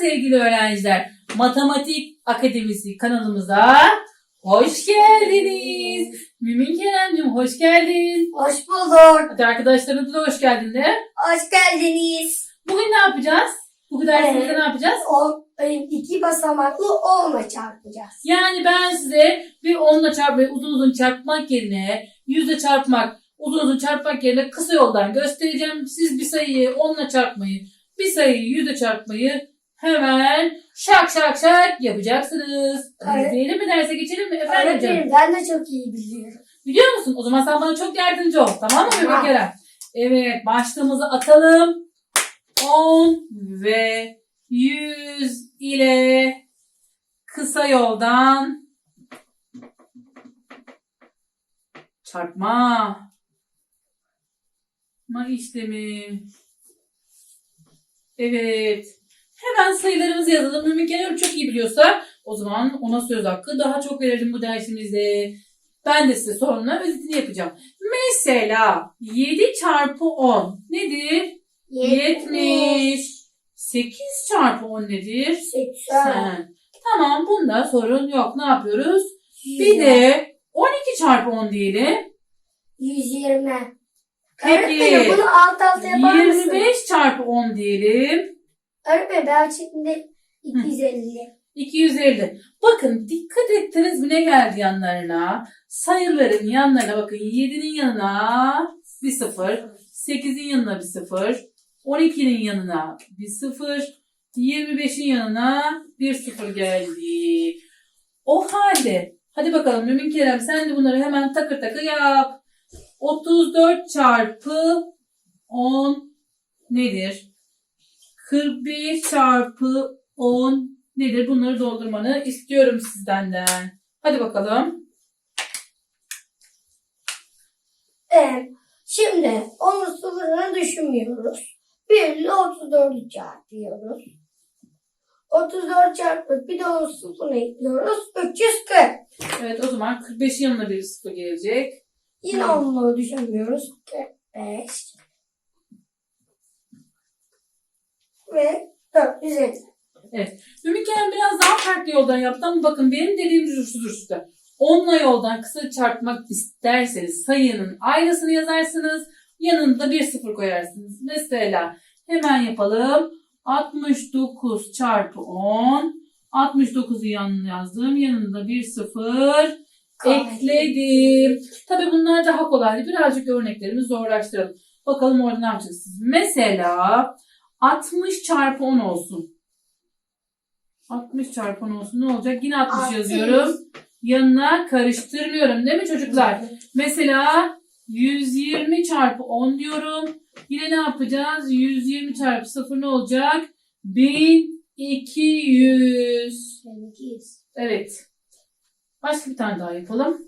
sevgili öğrenciler. Matematik Akademisi kanalımıza hoş geldiniz. Mümin Kerem'cim hoş geldin. Hoş bulduk. Hadi arkadaşlarına da hoş geldin de. Hoş geldiniz. Bugün ne yapacağız? Bugün dersimizde Evet. ne yapacağız? O, e, iki basamaklı olma çarpacağız. Yani ben size bir onla çarpmayı uzun uzun çarpmak yerine yüzle çarpmak, uzun uzun çarpmak yerine kısa yoldan göstereceğim. Siz bir sayıyı onla çarpmayı, bir sayıyı yüzle çarpmayı hemen şak şak şak yapacaksınız. Hadi Evet. mi derse geçelim mi? Efendim. Öğretmenim ben de çok iyi biliyorum. Biliyor musun? O zaman sen bana çok yardımcı ol. Tamam mı Tamam. Bebek Eren? Evet başlığımızı atalım. 10 ve 100 ile kısa yoldan çarpma ma işlemi. Evet. Hemen sayılarımızı yazalım. Mümin Kerem çok iyi biliyorsa o zaman ona söz hakkı daha çok verelim bu dersimizde. Ben de size sonra özetini yapacağım. Mesela 7 çarpı 10 nedir? 70. 8 çarpı 10 nedir? 80. 80. Tamam bunda sorun yok. Ne yapıyoruz? Bir de 12 çarpı 10 diyelim. 120. Peki. Öğretmenim bunu alt alta yapar mısın? 25 çarpı 10 diyelim. Öğretmenim ben şimdi 250. 250. Bakın dikkat ettiniz mi ne geldi yanlarına? Sayıların yanlarına bakın 7'nin yanına bir sıfır, 8'in yanına bir sıfır, 12'nin yanına bir sıfır, 25'in yanına bir sıfır geldi. O halde hadi bakalım Mümin Kerem sen de bunları hemen takır takır yap. 34 çarpı 10 nedir? 41 çarpı 10 nedir? Bunları doldurmanı istiyorum sizden de. Hadi bakalım. Evet. Şimdi onun sıfırını düşünmüyoruz. 1 ile 34'ü çarpıyoruz. 34 çarpı bir de onun sıfırını ekliyoruz. 340. Evet o zaman 45'in yanına bir sıfır gelecek. Yine onunla düşünmüyoruz. 45. Ve 450. Mümin Kerem biraz daha farklı yoldan yaptı ama bakın benim dediğim işte. Onla yoldan kısa çarpmak isterseniz sayının aynısını yazarsınız. Yanında bir sıfır koyarsınız. Mesela hemen yapalım. 69 çarpı 10. 69'u yanına yazdım. Yanında bir sıfır ekledim. Tabii bunlar daha kolay. Birazcık örneklerimizi zorlaştıralım. Bakalım orada ne yapacaksınız? Mesela 60 çarpı 10 olsun. 60 çarpı 10 olsun. Ne olacak? Yine 60 Altı. yazıyorum. Yanına karıştırmıyorum değil mi çocuklar? Mesela 120 çarpı 10 diyorum. Yine ne yapacağız? 120 çarpı 0 ne olacak? 1200. 200. Evet. Başka bir tane daha yapalım.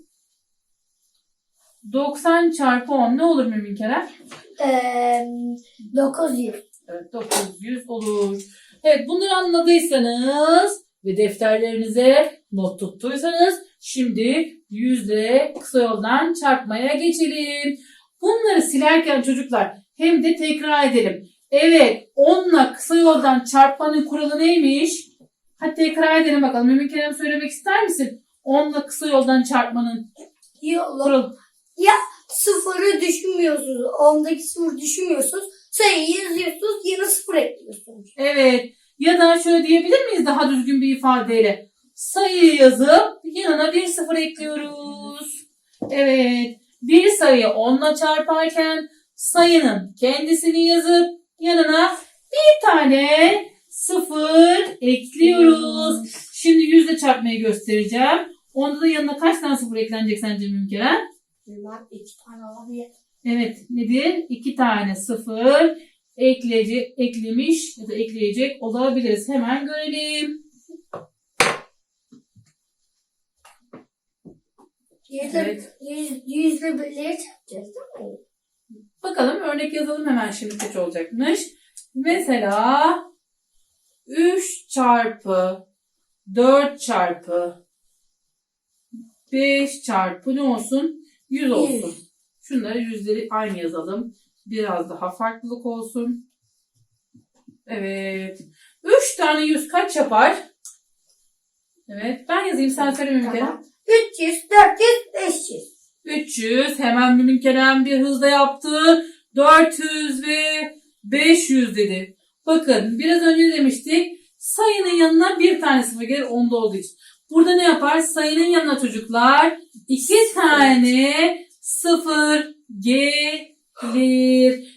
90 çarpı 10 ne olur Mümin Kerem? Ee, 900. Evet 900 olur. Evet bunları anladıysanız ve defterlerinize not tuttuysanız şimdi yüzle kısa yoldan çarpmaya geçelim. Bunları silerken çocuklar hem de tekrar edelim. Evet 10'la kısa yoldan çarpmanın kuralı neymiş? Hadi tekrar edelim bakalım. Mümin Kerem söylemek ister misin? 10'la kısa yoldan çarpmanın kuralı. Sıfırı düşünmüyorsunuz. Ondaki sıfır düşünmüyorsunuz. Sayıyı yazıyorsunuz. Yine sıfır ekliyorsunuz. Evet. Ya da şöyle diyebilir miyiz daha düzgün bir ifadeyle? Sayıyı yazıp yanına bir sıfır ekliyoruz. Evet. Bir sayı onla çarparken sayının kendisini yazıp yanına bir tane sıfır ekliyoruz. Şimdi yüzle çarpmayı göstereceğim. Onda da yanına kaç tane sıfır eklenecek sence Mümin Kerem? Bunlar iki tane olabilir. Evet nedir? İki tane sıfır ekleyecek, eklemiş ya da ekleyecek olabiliriz. Hemen görelim. Yüzle, Evet. yüz, yüzle birleri çarpacağız değil mi? Bakalım örnek yazalım hemen şimdi kaç olacakmış. Mesela 3 çarpı 4 çarpı 5 çarpı ne olsun? 100 olsun. Şunları yüzleri aynı yazalım. Biraz daha farklılık olsun. Evet. 3 tane 100 kaç yapar? Evet ben yazayım sen söyle Mümin Kerem. Tamam. 300, 400, 500. 300 hemen Mümin Kerem bir hızla yaptı. 400 ve 500 dedi. Bakın biraz önce demiştik. Sayının yanına bir tane sıfır gelir onda olduğu için. Burada ne yapar? Sayının yanına çocuklar iki tane sıfır gelir.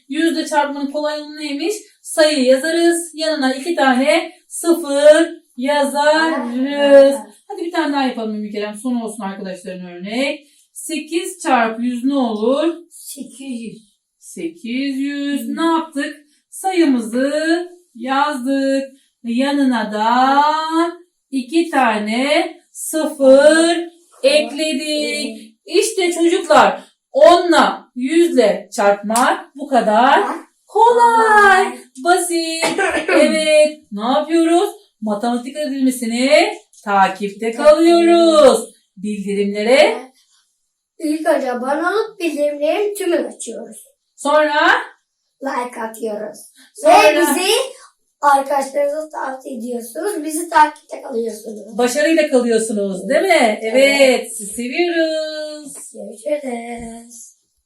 Yüzde çarpmanın kolay yolu neymiş? Sayı yazarız. Yanına iki tane sıfır yazarız. Hadi bir tane daha yapalım Mümin Kerem. Son olsun arkadaşların örnek. 8 çarpı 100 ne olur? 800. 800. Ne yaptık? Sayımızı yazdık. Yanına da iki tane sıfır ekledik. İşte çocuklar 10'la 100'le çarpmak bu kadar kolay. Basit. Evet. Ne yapıyoruz? Matematik edilmesini takipte kalıyoruz. Bildirimlere İlk önce abone olup bildirimlerin tümünü açıyoruz. sonra Like atıyoruz. Sonra- Ve bizi arkadaşlarınıza tavsiye ediyorsunuz. Bizi takipte kalıyorsunuz. başarıyla kalıyorsunuz değil mi? Evet. Sizi seviyoruz. Görüşürüz.